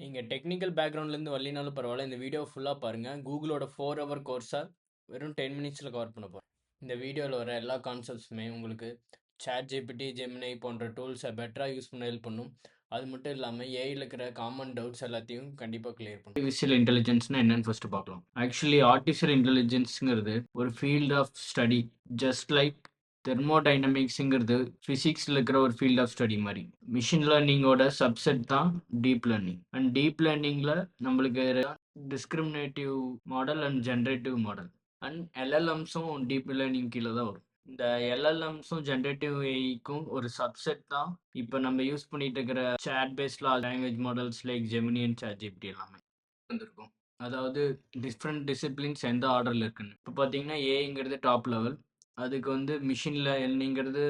நீங்கள் டெக்னிக்கல் பேக்ரவுண்ட்லேருந்து வரலினாலும் பரவாயில்ல. இந்த வீடியோ ஃபுல்லாக பாருங்கள் கூகுளோட ஃபோர் ஹவர் கோர்ஸாக வெறும் டென் மினிட்ஸில் கவர் பண்ண போகிறேன் இந்த வீடியோவில் வர எல்லா கான்செப்ட்ஸுமே உங்களுக்கு சேட் ஜிபிடி ஜெமினை போன்ற டூல்ஸை பெட்டரா யூஸ் பண்ண ஹெல்ப் பண்ணும். அது மட்டும் இல்லாமல் ஏஐயில் இருக்கிற காமன் டவுட்ஸ் எல்லாத்தையும் கண்டிப்பாக கிளியர் பண்ணும். ஆர்டிஃபிஷியல் இன்டெலிஜென்ஸ்னா என்னன்னு ஃபர்ஸ்ட் பார்க்கலாம். ஆக்சுவலி ஆர்டிஃபிஷியல் இன்டெலிஜென்ஸுங்கிறது ஒரு field of study. Just like தெர்மோடைனமிக்ஸுங்கிறது ஃபிசிக்ஸில் இருக்கிற ஒரு ஃபீல்ட் ஆஃப் ஸ்டடி மாதிரி மிஷின் லேர்னிங்கோட சப்செட் தான் டீப் லேர்னிங். அண்ட் டீப் லேர்னிங்கில் நம்மளுக்கு discriminative model and generative model and எல்எல்எம்ஸும் deep learning கீழே தான் வரும். இந்த எல்எல்எம்ஸும் ஜென்ரேட்டிவ் ஏஐக்கும் ஒரு சப்செட் தான் இப்போ நம்ம யூஸ் பண்ணிட்டு இருக்கிற chat based language models like ஜெமினியன் and GPT எல்லாமே வந்திருக்கும். அதாவது டிஃப்ரெண்ட் டிசிப்ளின்ஸ் எந்த ஆர்டரில் இருக்குன்னு. இப்போ பார்த்தீங்கன்னா ஏஐங்கிறது டாப் லெவல். அதுக்கு வந்து மெஷின் லேர்னிங்கிறது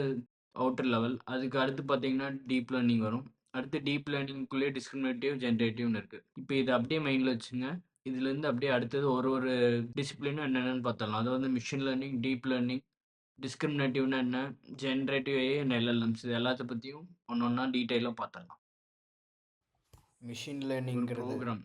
அவுட்டர் லெவல். அதுக்கு அடுத்து பார்த்தீங்கன்னா டீப் லேர்னிங் வரும். அடுத்து டீப் லேர்னிங்க்குள்ளேயே டிஸ்கிரிமினேட்டிவ், ஜெனரேட்டிவ்னு இருக்கு. இப்ப இத அப்படியே மைண்ட்ல வச்சுக்கங்க. இதுலேருந்து அப்படியே அடுத்தது ஒரு ஒரு டிசிப்ளினும் என்னென்னன்னு பார்த்துடலாம். அதாவது மெஷின் லேர்னிங், டீப் லேர்னிங், டிஸ்கிரிமினேட்டிவ்னா என்ன, ஜெனரேட்டிவ் அண்ட் எல்எல்எம்ஸ் இது எல்லாத்த பத்தியும் ஒண்ணொண்ணா டீட்டெயிலா பார்த்துடலாம். மெஷின் லேர்னிங்கிறது ப்ரோகிராம்.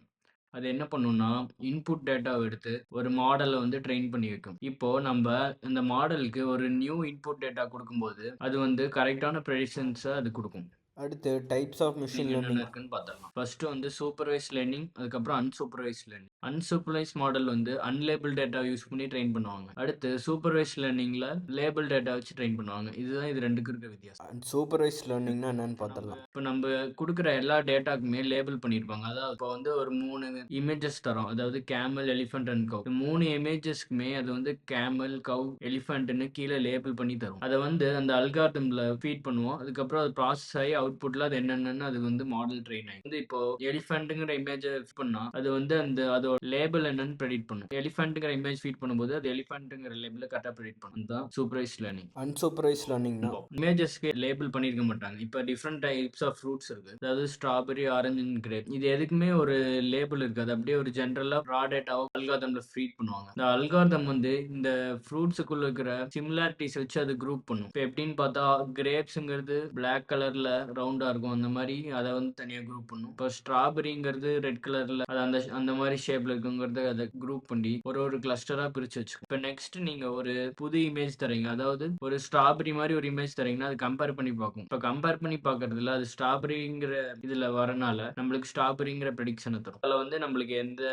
அது என்ன பண்ணும்னா, இன்புட் டேட்டாவை எடுத்து ஒரு மாடலை வந்து ட்ரெயின் பண்ணி வைக்கும். இப்போ நம்ம இந்த மாடலுக்கு ஒரு நியூ இன்புட் டேட்டா கொடுக்கும்போது அது வந்து கரெக்டான ப்ரெடிஷன்ஸை அது கொடுக்கும் அடுத்து டைப்ஸ் ஆஃப் மெஷின் லேர்னிங். இருக்குன்னு பார்த்துடலாம். ஃபர்ஸ்ட் வந்து சூப்பர்வைஸ்ட் லேர்னிங், அதுக்கப்புறம் அன்சூப்பர்வைஸ்ட் லேர்னிங். அன்சூப்பர்வைஸ்ட் மாடல் வந்து அன்லேபிள் டேட்டா யூஸ் பண்ணி ட்ரெயின் பண்ணுவாங்க. அடுத்து சூப்பர்வைஸ்ட் லேர்னிங்ல லேபிள் டேட்டா வச்சு ட்ரெயின் பண்ணுவாங்க. இதுதான் இது 2க்கும் இருக்க வித்தியாசம். அண்ட் சூப்பர்வைஸ்ட் லேர்னிங்னா என்னன்னு பார்த்துடலாம். இப்ப நம்ப குடுக்குற எல்லா டேட்டாக்குமே லேபிள் பண்ணியிருப்பாங்க. அதாவது இப்போ வந்து ஒரு 3 இமேஜஸ் தரோம். அதாவது கேமல், எலிஃபண்ட் அண்ட் கவ். 3 இமேஜஸ்க்குமே அது வந்து கேமல், கவ், எலிஃபண்ட்ன்னு கீழ லேபிள் பண்ணி தரும். அத வந்து அந்த அல்காரிதம்ல ஃபீட் பண்ணுவோம். அதுக்கப்புறம் அது ப்ராசஸ் ஆயி அவுட்புட்ல அது என்னென்னன்னு அது வந்து மாடல் ட்ரெயின் ஆயிடும். வந்து இப்போ எலிஃபண்ட்ங்கிற இமேஜ பண்ணா, அது வந்து அந்த அதோட லேபிள் என்னன்னு பிரெடிக்ட் பண்ணும். எலிஃபண்ட்ங்கிற இமேஜ் ஃபீட் பண்ணும்போது, அது எலிஃபண்ட்ங்கிற லேபிள கரெக்ட்டா பிரெடிக்ட் பண்ணும். அதுதான் சூப்பர்வைஸ்ட் லேர்னிங். அன்சூப்பர்வைஸ்ட் லேர்னிங்னா இமேஜஸ்க்கு லேபிள் பண்ணியிருக்க மாட்டாங்க. இப்ப டிஃபரெண்ட் டைப்ஸ் ஆஃப் ஃப்ரூட்ஸ் இருக்கு. அதாவது ஸ்ட்ராபெர்ரி, ஆரஞ்சு கிரேப். இது எதுக்குமே ஒரு லேபிள் இருக்காது. அப்படியே ஒரு ஜெனரலா ரா டேட்டாவ அல்காரிதம்ல ஃபீட் பண்ணுவாங்க. இந்த அல்காரிதம் வந்து இந்த ஃப்ரூட்ஸுக்குள்ள இருக்கிற சிமிலாரிட்டீஸ் வச்சு அது குரூப் பண்ணும். இப்ப எப்படின்னு பார்த்தா கிரேப்ஸ்ங்கிறது பிளாக் கலர்ல ரவுண்டா இருக்கும். அந்த மாதிரி அதை வந்து தனியா குரூப் பண்ணும். இப்போ ஸ்ட்ராபெரிங்கிறது ரெட் கலர்ல அது அந்த அந்த மாதிரி ஷேப்ல இருக்குங்கிறத அதை குரூப் பண்ணி ஒரு ஒரு கிளஸ்டரா பிரிச்சு வச்சுக்கோ இப்போ நெக்ஸ்ட் நீங்க ஒரு புது இமேஜ் தரீங்க அதாவது ஒரு ஸ்ட்ராபெர்ரி மாதிரி ஒரு இமேஜ் தரீங்கன்னா அது கம்பேர் பண்ணி பார்க்கும். இப்போ கம்பேர் பண்ணி பார்க்கறதுல அது ஸ்ட்ராபெர்ரிங்கிற இதுல வரனால, நம்மளுக்கு ஸ்ட்ராபெர்ரிங்கிற ப்ரெடிக்ஷனை தரும். அதில் வந்து நம்மளுக்கு எந்த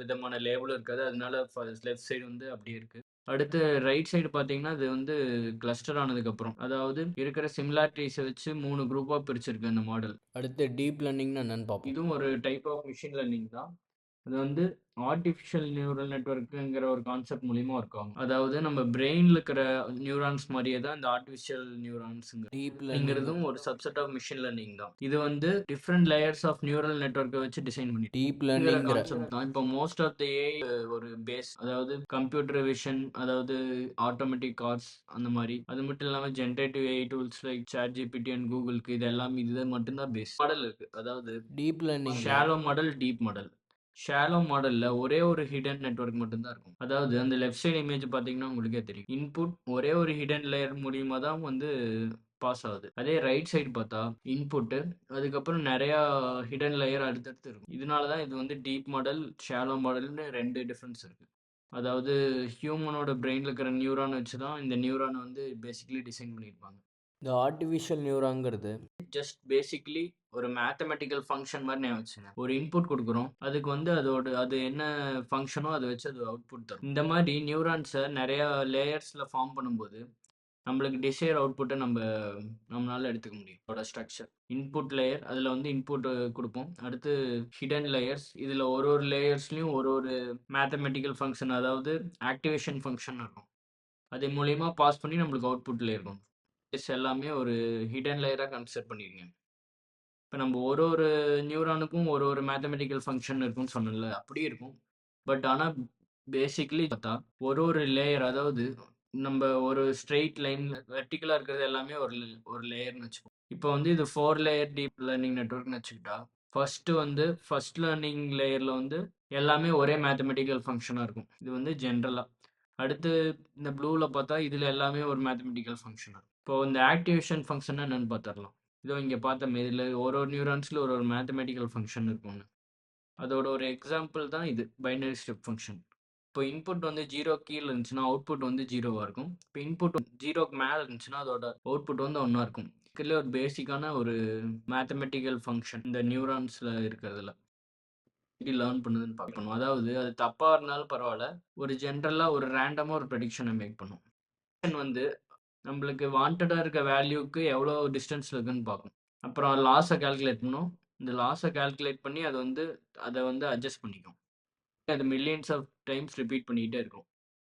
விதமான லேபிளும் இருக்காது. அதனால லெஃப்ட் சைடு வந்து அப்படியே இருக்கு. அடுத்து ரைட் சைடு பார்த்தீங்கன்னா, அது வந்து கிளஸ்டர் ஆனதுக்கப்புறம். அதாவது இருக்கிற சிமிலாரிட்டீஸ வச்சு 3 குரூப்பா பிரிச்சிருக்கு அந்த மாடல். அடுத்து டீப் லேர்னிங்னா என்னன்னு பார்ப்போம். இதுவும் ஒரு டைப் ஆஃப் மெஷின் லேர்னிங் தான். அது வந்து ஆர்டிஃபிஷியல் நியூரல் நெட்வொர்க்குங்கிற ஒரு கான்செப்ட் மூலியமா ஒர்க் ஆகும். அதாவது நம்ம பிரெயின்ல இருக்கிற நியூரான்ஸ் மாரியே தான் இந்த ஆர்டிஃபிஷியல் நியூரான்ஸ்ங்க. டீப் லேர்னிங் லேர்னிங்கிறதும் ஒரு சப்செட் ஆஃப் மெஷின் லேர்னிங் தான். இது வந்து டிஃபரெண்ட் லேயர்ஸ் ஆஃப் நியூரல் நெட்வொர்க்க வச்சு டிசைன் பண்ணி டீப் லேர்னிங்கிற கான்செப்ட் தான். இப்போ மோஸ்ட் ஆஃப் த ஏஐ ஒரு பேஸ் அதாவது கம்ப்யூட்டர் விஷன் அதாவது ஆட்டோமேட்டிக் கார்ஸ் அந்த மாரி. அது மட்டும் இல்லாம generative AI tools like ChatGPT and கூகுள்க்கு இது எல்லாம் இது மட்டும் தான் பேஸ். மாடல் இருக்கு. அதாவது deep லேர்னிங்ல shallow model, deep model. Shallow மாடலில் ஒரே ஒரு ஹிடன் நெட்வொர்க் மட்டும்தான் இருக்கும். அதாவது அந்த லெஃப்ட் சைடு இமேஜ் பார்த்தீங்கன்னா உங்களுக்கே தெரியும். இன்புட் ஒரே ஒரு ஹிடன் லேயர் மூலியமாக தான் வந்து பாஸ் ஆகுது. அதே ரைட் சைடு பார்த்தா இன்புட்டு அதுக்கப்புறம் நிறையா ஹிடன் லேயர் அடுத்தடுத்து இருக்கும். இதனால தான் இது வந்து டீப் மாடல், ஷேலோ மாடல்னு ரெண்டு டிஃப்ரென்ஸ் இருக்குது அதாவது ஹியூமனோட பிரெயினில் இருக்கிற நியூரான் வச்சு தான் இந்த நியூரான் வந்து பேசிக்கலி டிசைன் பண்ணியிருப்பாங்க. இந்த ஆர்டிஃபிஷியல் நியூராங்கிறது ஜஸ்ட் பேசிக்கலி ஒரு மேத்தமெட்டிக்கல் ஃபங்க்ஷன் மாதிரி நான் வச்சுங்க ஒரு இன்புட் கொடுக்குறோம் அதுக்கு வந்து அதோட அது என்ன ஃபங்க்ஷனோ அதை வச்சு அது அவுட்புட் தரும். இந்த மாதிரி நியூரான்ஸை நிறையா லேயர்ஸில் ஃபார்ம் பண்ணும்போது, நம்மளுக்கு டிசைர் அவுட்புட்டை நம்ம நம்மளால எடுத்துக்க முடியும். அதோட ஸ்ட்ரக்சர். இன்புட் லேயர் அதில் வந்து இன்புட் கொடுப்போம் அடுத்து ஹிடன் லேயர்ஸ். இதில் ஒரு ஒரு லேயர்ஸ்லையும் ஒரு ஒரு மேத்தமெட்டிக்கல் ஃபங்க்ஷன் அதாவது ஆக்டிவேஷன் ஃபங்க்ஷன் இருக்கும். அது மூலயமா பாஸ் பண்ணி நம்மளுக்கு அவுட்புட்டில் இருக்கும். எஸ் எல்லாமே ஒரு ஹிடன் லேயராக கன்சிடர் பண்ணிடுங்க இப்போ நம்ம ஒரு ஒரு நியூரானுக்கும் ஒரு ஒரு மேத்தமெட்டிக்கல் ஃபங்க்ஷன் இருக்கும்னு சொன்னேன்ல. அப்படியே இருக்கும். பட் ஆனால் பேசிக்லி பார்த்தா ஒரு ஒரு லேயர் அதாவது நம்ம ஒரு ஸ்ட்ரெயிட் லைன் வெர்டிகலா இருக்கிறது எல்லாமே ஒரு ஒரு லேயர்னு வச்சுப்போம். இப்போ வந்து இது ஃபோர் லேயர் டீப் லேர்னிங் நெட்ஒர்க்னு வச்சுக்கிட்டா, ஃபர்ஸ்ட் வந்து ஃபர்ஸ்ட் லேர்னிங் லேயரில் வந்து எல்லாமே ஒரே மேத்தமெட்டிக்கல் ஃபங்க்ஷனாக இருக்கும். இது வந்து ஜென்ரலாக அடுத்து இந்த ப்ளூவில் பார்த்தா இதில் எல்லாமே ஒரு மேத்தமெட்டிக்கல் ஃபங்க்ஷன் இருக்கும். இப்போ இந்த ஆக்டிவேஷன் ஃபங்க்ஷன் என்னன்னு பார்த்துடலாம் இதோ இங்கே பார்த்த மாரியில் ஒரு ஒரு நியூரான்ஸில் ஒரு ஒரு மேத்தமெட்டிக்கல் ஃபங்க்ஷன் இருக்கும்னு. அதோட ஒரு எக்ஸாம்பிள் தான் இது பைனரி ஸ்டெப் ஃபங்க்ஷன். இப்போ இன்புட் வந்து ஜீரோ கீழே இருந்துச்சுன்னா அவுட்புட் வந்து ஜீரோவாக இருக்கும். இப்போ இன்புட் ஜீரோக்கு மேலே இருந்துச்சுன்னா அதோட அவுட்புட் வந்து ஒன்றா இருக்கும். இதுல ஒரு பேசிக்கான ஒரு மேத்தமெட்டிக்கல் ஃபங்க்ஷன் இந்த நியூரான்ஸில் இருக்கிறதுல. எப்படி லேர்ன் பண்ணுதுன்னு பார்க்கணும் அதாவது அது தப்பாக இருந்தாலும் பரவாயில்ல ஒரு ஜென்ரலாக ஒரு ரேண்டமாக ஒரு ப்ரெடிக்ஷனை மேக் பண்ணும். வந்து நம்மளுக்கு வாண்டடாக இருக்க வேல்யூக்கு எவ்வளோ டிஸ்டன்ஸில் இருக்குன்னு பார்க்கும் அப்புறம் லாஸை கால்குலேட் பண்ணும் இந்த லாஸை கால்குலேட் பண்ணி அதை வந்து அதை வந்து அட்ஜஸ்ட் பண்ணிக்கும் அது மில்லியன்ஸ் ஆஃப் டைம்ஸ் ரிப்பீட் பண்ணிக்கிட்டே இருக்கும்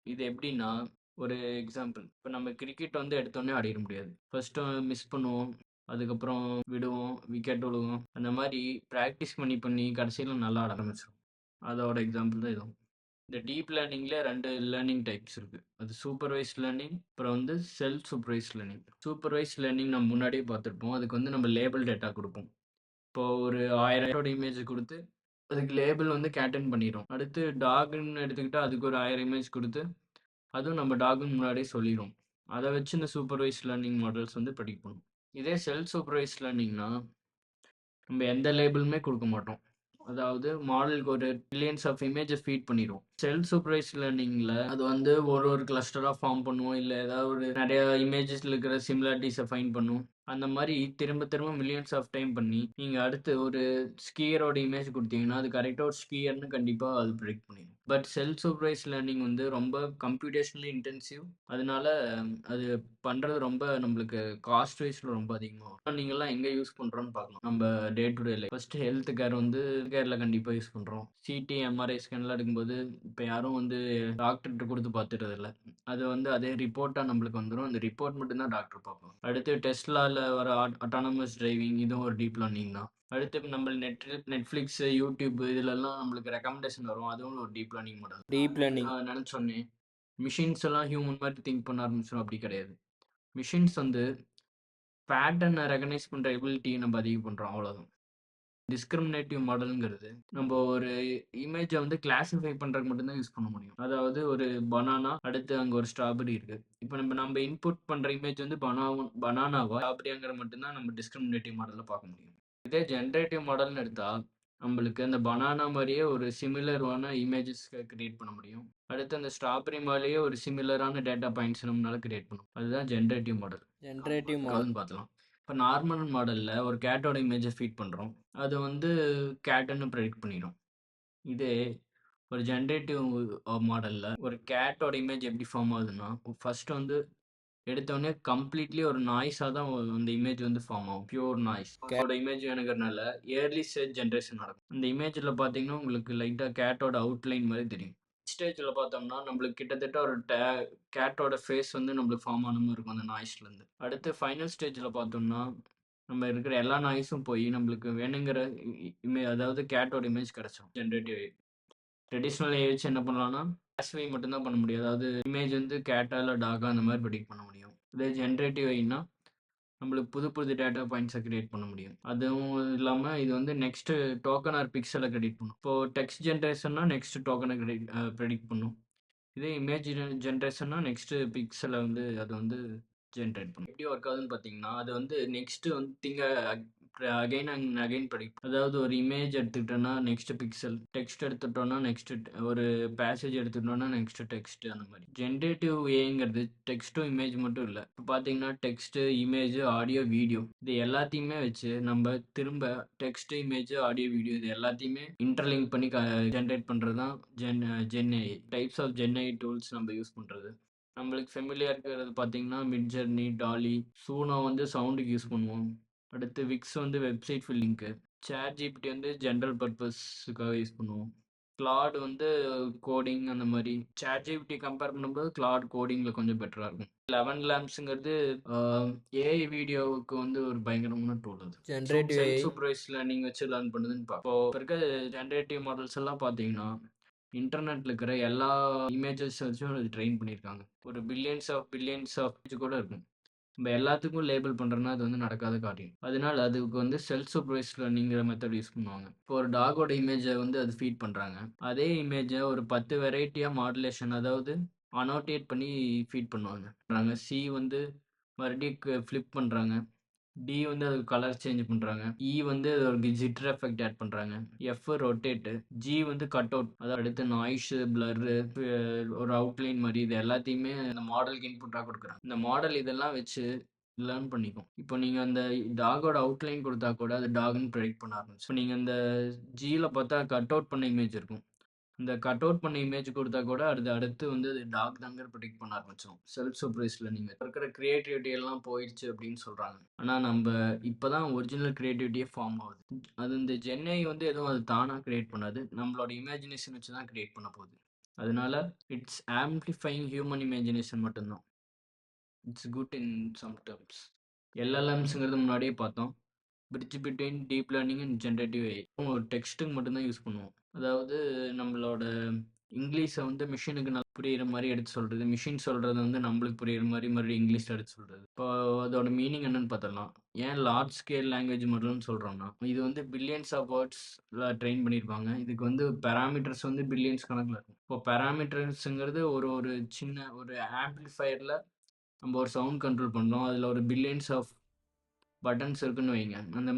இது எப்படின்னா ஒரு எக்ஸாம்பிள் இப்போ நம்ம கிரிக்கெட் வந்து எடுத்தோடனே ஆடிட முடியாது. ஃபர்ஸ்ட்டு மிஸ் பண்ணுவோம். அதுக்கப்புறம் விடுவோம். விக்கெட் விழுவோம் அந்த மாதிரி ப்ராக்டிஸ் பண்ணி பண்ணி கடைசியில் நல்லா ஆட ஆரம்பிச்சிடும் அதோட எக்ஸாம்பிள் தான் இதுவும் இந்த டீப் லேர்னிங்ல ரெண்டு லேர்னிங் டைப்ஸ் இருக்கு. அது சூப்பர்வைஸ் லேர்னிங் அப்புறம் வந்து self supervise learning supervise learning நம்ம முன்னாடியே பார்த்துருப்போம். அதுக்கு வந்து நம்ம லேபிள் டேட்டா கொடுப்போம். இப்போ ஒரு ஆயிரம் இமேஜ் கொடுத்து அதுக்கு லேபிள் வந்து கேட்டன் பண்ணிடும் அடுத்து டாக்னு எடுத்துக்கிட்டால் அதுக்கு ஒரு ஆயிரம் இமேஜ் கொடுத்து அதுவும் நம்ம டாக்னு முன்னாடியே சொல்லிடும் அதை வச்சு இந்த சூப்பர்வைஸ் லேர்னிங் மாடல்ஸ் வந்து ப்ரெடிக்ட் பண்ணும் இதே செல்ஃப் சூப்பர்வைஸ் லேர்னிங்னா நம்ம எந்த லேபிளுமே கொடுக்க மாட்டோம். அதாவது மாடலுக்கு ஒரு மில்லியன்ஸ் ஆஃப் இமேஜஸ் ஃபீட் பண்ணிடுவோம் செல்ஃப் சூப்பர்வைஸ் லேர்னிங்கில் அது வந்து ஒரு ஒரு கிளஸ்டராக ஃபார்ம் பண்ணுவோம். இல்லை ஏதாவது ஒரு நிறைய இமேஜஸில் இருக்கிற சிமிலாரிட்டிஸை ஃபைன் பண்ணும் அந்த மாதிரி திரும்ப திரும்ப மில்லியன்ஸ் ஆஃப் டைம் பண்ணி நீங்கள் அடுத்து ஒரு ஸ்கீயரோட இமேஜ் கொடுத்தீங்கன்னா அது கரெக்டாக ஒரு ஸ்கீயர்னு கண்டிப்பாக அது ப்ரிடிக்ட் பண்ணிடும் பட் செல்ஃப் சூப்பர்வைஸ் லேர்னிங் வந்து ரொம்ப கம்ப்யூட்டேஷனலி இன்டென்சிவ் அதனால அது பண்ணுறது ரொம்ப நம்மளுக்கு காஸ்ட் வைஸில் ரொம்ப அதிகமாக நீங்கள்லாம் எங்கே யூஸ் பண்ணுறோன்னு பார்க்கணும் நம்ம day to day life first health care வந்து கேரில் கண்டிப்பாக யூஸ் பண்ணுறோம் சிடி எம்ஆர்ஐ ஸ்கேன்லாம் எடுக்கும்போது இப்போ யாரும் வந்து டாக்டர்கிட்ட கொடுத்து பார்த்துறது அது வந்து அதே ரிப்போர்ட்டாக நம்மளுக்கு வந்துடும் அந்த ரிப்போர்ட் மட்டும்தான் டாக்டர் பார்ப்போம் அடுத்து வர அட்டானமஸ் டிரைவிங் இதுவும் ஒரு டீப் லேர்னிங் தான். அடுத்து நம்ம நெட் நெட்ஃப்ளிக்ஸ் யூடியூப் இதுலலாம் நம்மளுக்கு ரெக்கமெண்டேஷன் வரும். அதுவும் ஒரு deep learning model deep learning நான் நினச்சோன்னே மிஷின்ஸ் எல்லாம் ஹியூமன் மாதிரி திங்க் பண்ண ஆரம்பிச்சிடும் அப்படி கிடையாது. மிஷின்ஸ் வந்து பேட்டர்னை ரெகனைஸ் பண்ணுற எபிலிட்டி நம்ம அதிகம் பண்ணுறோம் அவ்வளோதான் டிஸ்கிரிமினேட்டிவ் மாடலுங்கிறது நம்ம ஒரு இமேஜை வந்து கிளாஸிஃபை பண்ணுறதுக்கு மட்டும்தான் யூஸ் பண்ண முடியும். அதாவது ஒரு பனானா அடுத்து அங்கே ஒரு ஸ்ட்ராபெரி இருக்கு. இப்போ நம்ம நம்ம இன்புட் பண்ணுற இமேஜ் வந்து பனாவும் பனானாவா ஸ்ட்ராபெரியாங்கிற மட்டும்தான் நம்ம டிஸ்கிரிமினேட்டிவ் மாடலில் பார்க்க முடியும். இதே ஜென்ரேட்டிவ் மாடல்னு எடுத்தா நம்மளுக்கு அந்த பனானா மாதிரியே ஒரு சிமிலரான இமேஜஸ் கிரியேட் பண்ண முடியும். அடுத்து அந்த ஸ்ட்ராபெரி மாதிரியே ஒரு சிமிலரான டேட்டா பாயிண்ட்ஸ் நம்மளால கிரியேட் பண்ணும் அதுதான் ஜென்ரேட்டிவ் மாடல் ஜென்ரேட்டிவ் மாடல் அதுன்னு பார்த்தலாம் இப்போ நார்மல் மாடலில் ஒரு கேட்டோட இமேஜை ஃபீட் பண்ணுறோம் அது வந்து கேட்டுன்னு ப்ரெடிக்ட் பண்ணிடும் இதே ஒரு ஜென்ரேட்டிவ் மாடலில் ஒரு கேட்டோட இமேஜ் எப்படி ஃபார்ம் ஆகுதுன்னா ஃபர்ஸ்ட் வந்து எடுத்தோடனே கம்ப்ளீட்லி ஒரு நாய்ஸாக தான் அந்த இமேஜ் வந்து ஃபார்ம் ஆகும். பியூர் நாய்ஸ் கேட்டோட இமேஜ் வேணுங்கிறனால இயர்லி ஸ்டேஜ் ஜென்ரேஷன் நடக்கும். இந்த இமேஜில் பார்த்தீங்கன்னா உங்களுக்கு லைட்டாக கேட்டோட அவுட்லைன் மாதிரி தெரியும். ஸ்டேஜில் பார்த்தோம்னா நம்மளுக்கு கிட்டத்தட்ட ஒரு டே கேட்டோட ஃபேஸ் வந்து நம்மளுக்கு ஃபார்ம் ஆன மாதிரி இருக்கும் அந்த நாய்ஸ்லேருந்து அடுத்து ஃபைனல் ஸ்டேஜில் பார்த்தோம்னா நம்ம இருக்கிற எல்லா நாய்ஸும் போய் நம்மளுக்கு வேணுங்கிற இமே அதாவது கேட்டோட இமேஜ் கிடச்சிடும் ஜென்ரேட்டிவ் ட்ரெடிஷ்னல் ஏஜ் என்ன பண்ணலாம்னா கிளாஸிஃபை மட்டும்தான் பண்ண முடியும். அதாவது இமேஜ் வந்து கேட்டா இல்லை டாகா அந்த மாதிரி ப்ரெடிக்ட் பண்ண முடியும். இதே ஜென்ரேட்டிவ் ஐனா நம்மளுக்கு புது புது டேட்டா பாயிண்ட்ஸை கிரியேட் பண்ண முடியும். அதுவும் இல்லாமல் இது வந்து நெக்ஸ்ட் டோக்கன் ஆர் பிக்சலை கிரெடிட் பண்ணும். இப்போ டெக்ஸ்ட் ஜென்ரேஷன்னா நெக்ஸ்ட் டோக்கனை கிரெடிட் ப்ரெடிக்ட் பண்ணும். இதே இமேஜ் ஜென்ரேஷன்னா நெக்ஸ்ட் பிக்சலை வந்து அது வந்து ஜென்ரேட் பண்ணும். எப்படி ஒர்க் ஆகுதுன்னு பார்த்தீங்கன்னா அது வந்து நெக்ஸ்ட் வந்து திங்க அகைன் அண்ட் அகைன் படிப்போம். அதாவது ஒரு இமேஜ் எடுத்துக்கிட்டோன்னா நெக்ஸ்ட் பிக்சல் டெக்ஸ்ட் எடுத்துட்டோம்னா நெக்ஸ்ட் ஒரு பேசேஜ் எடுத்துட்டோம்னா நெக்ஸ்ட் டெக்ஸ்ட் அந்த மாதிரி. ஜென்ரேட்டிவ் ஏங்கிறது டெக்ஸ்ட்டும் இமேஜ் மட்டும் இல்லை. இப்போ பார்த்தீங்கன்னா டெக்ஸ்ட் இமேஜ் ஆடியோ வீடியோ இது எல்லாத்தையுமே வச்சு நம்ம திரும்ப டெக்ஸ்ட் இமேஜ் ஆடியோ வீடியோ இது எல்லாத்தையுமே இன்டர்லிங்க் பண்ணி ஜென்ரேட் பண்ணுறது தான் gen gen AI types of gen AI tools நம்ம யூஸ் பண்ணுறது நம்மளுக்கு ஃபெமிலியாக இருக்கிறது பார்த்தீங்கன்னா மிட் ஜெர்னி டாலி சூனோ வந்து சவுண்டுக்கு யூஸ் பண்ணுவோம். அடுத்து விக்ஸ் வந்து வெப்சைட் ஃபில்லிங்க்கு சேட் ஜிபிடி வந்து ஜென்ரல் பர்பஸ்க்காக யூஸ் பண்ணுவோம். கிளாட் வந்து கோடிங் அந்த மாதிரி. சேட் ஜிபிடி கம்பேர் பண்ணும்போது கிளாட் கோடிங்கில் கொஞ்சம் பெட்டராக இருக்கும். லெவன் லேம்ப்ஸுங்கிறது ஏஐ வீடியோவுக்கு வந்து ஒரு பயங்கரமான டூல் அது. ஜென்ரேட்டிவ் சூப்பர்வைஸ் லேர்னிங் வச்சு லேர்ன் பண்ணுதுன்னு பார்ப்போம் இப்போ இருக்க ஜென்ரேட்டிவ் மாடல்ஸ் எல்லாம் பார்த்தீங்கன்னா இன்டர்நெட்ல இருக்கிற எல்லா இமேஜஸ் வச்சும் ட்ரெயின் பண்ணியிருக்காங்க ஒரு பில்லியன்ஸ் ஆஃப் பில்லியன்ஸ் ஆஃப் கூட இருக்கும். நம்ம எல்லாத்துக்கும் லேபிள் பண்ணுறோன்னா அது வந்து நடக்காத காரியம். அதனால அதுக்கு வந்து செல்ஃப் சூப்பர்வைஸ் லேர்னிங்கிற மெத்தட் யூஸ் பண்ணுவாங்க. இப்போ ஒரு டாகோட இமேஜை வந்து அது ஃபீட் பண்ணுறாங்க அதே இமேஜை ஒரு பத்து வெரைட்டியாக மாடுலேஷன் அதாவது அனோட்டேட் பண்ணி ஃபீட் பண்ணுவாங்க. சி வந்து மறுபடியும் ஃப்ளிப் பண்ணுறாங்க டி வந்து அதுக்கு கலர் சேஞ்ச் பண்ணுறாங்க இ e வந்து அது ஒரு ஜிட்டர் எஃபெக்ட் ஆட் பண்ணுறாங்க எஃப் ரொட்டேட்டு ஜி வந்து கட் அவுட். அதாவது அடுத்து நாய்ஸ், பிளரு ஒரு அவுட்லைன் மாதிரி இது எல்லாத்தையுமே அந்த மாடலுக்கு இன்புட்டாக கொடுக்குறாங்க இந்த மாடல் இதெல்லாம் வச்சு லேர்ன் பண்ணிக்கும். இப்போ நீங்கள் அந்த டாகோட அவுட்லைன் கொடுத்தா கூட அது டாக்னு ப்ரெடிக்ட் பண்ண ஆரம்பிச்சு நீங்கள் அந்த ஜியில் பார்த்தா கட் அவுட் பண்ண இமேஜ் இருக்கும். இந்த கட் அவுட் பண்ண இமேஜ் கொடுத்தா கூட அது அடுத்து வந்து அது டாக் தாங்கன்னு ப்ரொடெக்ட் பண்ண ஆரம்பிச்சுரும். செல்ஃப் சர்ப்ரைஸில் நீங்கள் இருக்கிற கிரியேட்டிவிட்டி எல்லாம் போயிடுச்சு அப்படின்னு சொல்கிறாங்க ஆனால் நம்ம இப்போ தான் ஒரிஜினல் கிரியேட்டிவிட்டியே ஃபார்ம் ஆகுது. அது இந்த சென்னை வந்து எதுவும் அது தானாக கிரியேட் பண்ணாது. நம்மளோட இமேஜினேஷன் வச்சு தான் கிரியேட் பண்ண போகுது. அதனால இட்ஸ் ஆம்பிளிஃபைங் ஹியூமன் இமேஜினேஷன் மட்டும்தான் it's good in some terms எல்எல்எம்ஸுங்கிறது முன்னாடியே பார்த்தோம். Bridge between deep learning and generative A ஒரு டெக்ஸ்ட்டுக்கு மட்டும்தான் யூஸ் பண்ணுவோம். அதாவது நம்மளோட இங்கிலீஷை வந்து மிஷினுக்கு நல்லா புரியிற மாதிரி எடுத்து சொல்கிறது மிஷின் சொல்கிறது வந்து நம்மளுக்கு புரியிற மாதிரி மறுபடியும் இங்கிலீஷ்ல எடுத்து சொல்கிறது இப்போ அதோட மீனிங் என்னன்னு பார்த்தலாம் ஏன் லார்ஜ் ஸ்கேல் லாங்குவேஜ் மட்டும்னு சொல்கிறோம்னா இது வந்து பில்லியன்ஸ் ஆஃப் வேர்ட்ஸில் ட்ரெயின் பண்ணியிருப்பாங்க. இதுக்கு வந்து பேராமீட்டர்ஸ் வந்து பில்லியன்ஸ் கணக்கில் இருக்கும். இப்போ பேராமீட்டர்ஸுங்கிறது ஒரு ஒரு சின்ன ஒரு ஆம்பிளிஃபயரில் நம்ம ஒரு சவுண்ட் கண்ட்ரோல் பண்ணுறோம் அதில் ஒரு பில்லியன்ஸ் ஆஃப் பட்டன்ஸ் இருக்குன்னு வைங்க. அந்த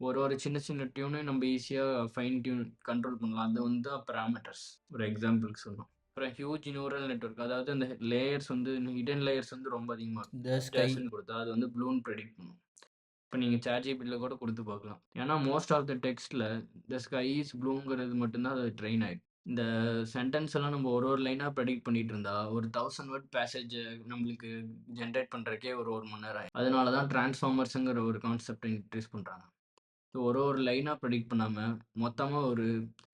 ஒரு ஒரு சின்ன சின்ன டியூனையும் நம்ம ஈஸியா ஃபைன் டியூன் கண்ட்ரோல் பண்ணலாம். அது வந்து பாராமீட்டர்ஸ். ஒரு எக்ஸாம்பிளுக்கு சொன்னோம். அப்புறம் ஹியூஜ் நியூரல் நெட்வொர்க். அதாவது அந்த லேயர்ஸ் வந்து ஹிடன் லேயர்ஸ் வந்து ரொம்ப அதிகமா இருக்கும். குடுத்தா அது வந்து ப்ளூன்னு பிரெடிக்ட் பண்ணும். இப்ப நீங்க ChatGPTல கூட குடுத்து பார்க்கலாம். ஏன்னா மோஸ்ட் ஆஃப் த டெக்ஸ்ட்ல த ஸ்கை இஸ் ப்ளூங்கிறது மட்டும் தான் அது ட்ரெயின் ஆயிருக்கு. இந்த சென்டென்ஸ் எல்லாம் நம்ம ஒரு ஒரு லைனாக ப்ரெடிக்ட் பண்ணிட்டு இருந்தா, ஒரு தௌசண்ட் வேர்ட் பேசேஜ் நம்மளுக்கு ஜென்ரேட் பண்ணுறக்கே ஒரு ஒரு மணி நேரம் அதனால தான் டிரான்ஸ்ஃபார்மர்ஸுங்கிற ஒரு கான்செப்டை இன்ட்ரீஸ் பண்ணுறாங்க ஸோ ஒரு ஒரு லைனாக ப்ரெடிக்ட் பண்ணாமல் மொத்தமாக ஒரு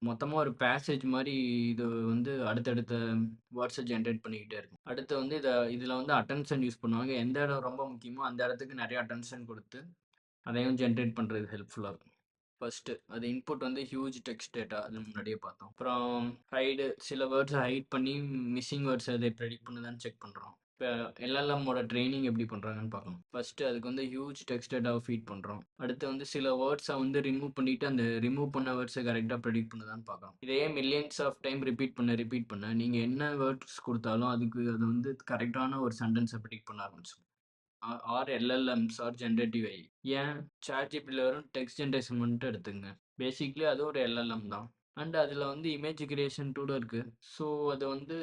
மொத்தமாக ஒரு பேசேஜ் மாதிரி இது வந்து அடுத்தடுத்த வேர்ட்ஸை ஜென்ரேட் பண்ணிக்கிட்டே இருக்கும். அடுத்து வந்து இதை இதில் வந்து அட்டென்ஷன் யூஸ் பண்ணுவாங்க. எந்த இடம் ரொம்ப முக்கியமோ அந்த இடத்துக்கு நிறைய அட்டென்ஷன் கொடுத்து அதையும் ஜென்ரேட் பண்ணுறது ஹெல்ப்ஃபுல்லாக இருக்கும். ஃபர்ஸ்ட்டு அது இன்புட் வந்து ஹியூஜ் டெக்ஸ்ட் டேட்டா. அது முன்னாடியே பார்த்தோம். அப்புறம் ஹைடு சில வேர்ட்ஸை ஹைட் பண்ணி மிஸ்ஸிங் வேர்ட்ஸ் அதை ப்ரெடிக்ட் பண்ணுதான்னு செக் பண்ணுறோம் இப்போ எல்எல்எம்மோட ட்ரைனிங் எப்படி பண்ணுறாங்கன்னு பார்க்கணும். ஃபஸ்ட்டு அதுக்கு வந்து ஹியூஜ் டெக்ஸ்ட் டேட்டாவை ஃபீட் பண்ணுறோம் அடுத்து வந்து சில வேர்ட்ஸை வந்து ரிமூவ் பண்ணிட்டு, அந்த ரிமூவ் பண்ண வேர்ட்ஸை கரெக்டாக ப்ரெடிக்ட் பண்ணுதான்னு பார்க்கணும். இதையே மில்லியன்ஸ் ஆஃப் டைம் ரிப்பீட் பண்ண, ரிப்பீட் பண்ண, நீங்கள் என்ன வேர்ட்ஸ் கொடுத்தாலும் அதுக்கு அது வந்து கரெக்டான ஒரு சென்டென்ஸை ப்ரெடிக்ட் பண்ண ஆரம்பிச்சுரும். Are are LLMs are generative AI ஏன் சாட் ஜிபியில் வரும் டெக்ஸ்ட் ஜென்ரேஷன் மட்டும் எடுத்துக்கங்க. பேசிக்லி அது ஒரு எல்எல்எம் தான். அண்ட் அதில் வந்து இமேஜ் கிரியேஷன் டூலும் இருக்குது ஸோ அது வந்து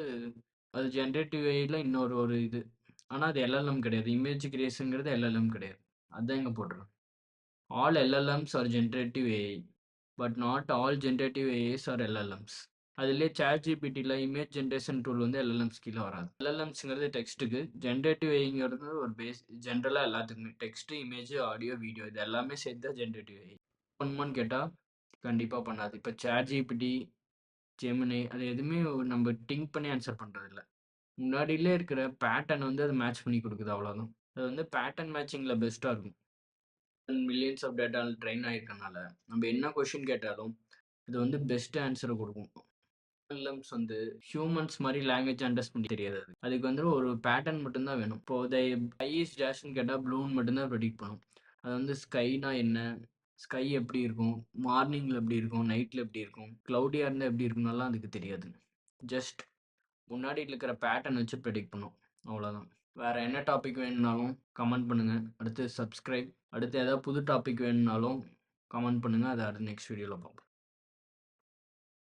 அது ஜென்ரேட்டிவ் ஐயில் இன்னொரு ஒரு இது. ஆனால் அது எல்எல்எம் கிடையாது. இமேஜ் கிரியேஷனுங்கிறது எல்எல்எம் கிடையாது. அதான் இங்கே போட்டிருக்காங்க. All LLMs are generative AI. But not all generative AIs are LLMs. அதுலேயே சேட் ஜிபிடியில் இமேஜ் ஜென்ரேஷன் டூல் வந்து எல்எல்எம்ஸ் கீழே வராது. எல்எல்எம்ஸ்ங்கிறது டெக்ஸ்ட்டுக்கு. ஜென்ரேட்டிவ் ஏஐங்கிறது ஒரு பேஸ் ஜென்ரலாக எல்லாத்துக்குமே. டெக்ஸ்ட்டு இமேஜ், ஆடியோ, வீடியோ இது எல்லாமே சேர்த்து தான் ஜென்ரேட்டிவ் ஏஐ. பண்ணுமான்னு கேட்டால் கண்டிப்பாக பண்ணாது. இப்போ சேட் ஜிபிடி ஜெமினி அது எதுவுமே நம்ம டிங்க் பண்ணி ஆன்சர் பண்ணுறதில்ல முன்னாடியிலே இருக்கிற பேட்டர்ன் வந்து அது மேட்ச் பண்ணி கொடுக்குது அவ்வளோதான். அது வந்து பேட்டர்ன் மேட்சிங்கில் பெஸ்ட்டாக இருக்கும். மில்லியன்ஸ் ஆஃப் டேட்டால ட்ரெயின் ஆகிருக்கனால நம்ம என்ன கொஷின் கேட்டாலும், இது வந்து பெஸ்ட் ஆன்சரை கொடுக்கும் எல்எம்ஸ் வந்து ஹியூமன்ஸ் மாதிரி லாங்குவேஜ் அண்டர்ஸ்டாண்ட் பண்ணி தெரியாது அது. அதுக்கு வந்து ஒரு பேட்டர்ன் மட்டும்தான் வேணும். இப்போ தை ஸ்கை இஸ் கேட்டால் கேட்டா ப்ளூன்னு மட்டும் பண்ணும். அது வந்து ஸ்கைனா என்ன? ஸ்கை எப்படி இருக்கும்? மார்னிங்கில் எப்படி இருக்கும்? நைட்டில் எப்படி இருக்கும்? க்ளவுடியாக இருந்தால் எப்படி இருக்கும்னாலாம் அதுக்கு தெரியாது. ஜஸ்ட் முன்னாடி இருக்கிற பேட்டர்ன் வச்சு ப்ரெடிக்ட் பண்ணும். அவ்வளோதான். வேறு என்ன டாபிக் வேணும்னாலும் கமெண்ட் பண்ணுங்கள் அடுத்து சப்ஸ்கிரைப். அடுத்து ஏதாவது புது டாபிக் வேணும்னாலும் கமெண்ட் பண்ணுங்கள் அதை அடுத்து நெக்ஸ்ட் வீடியோவில் பார்ப்போம்.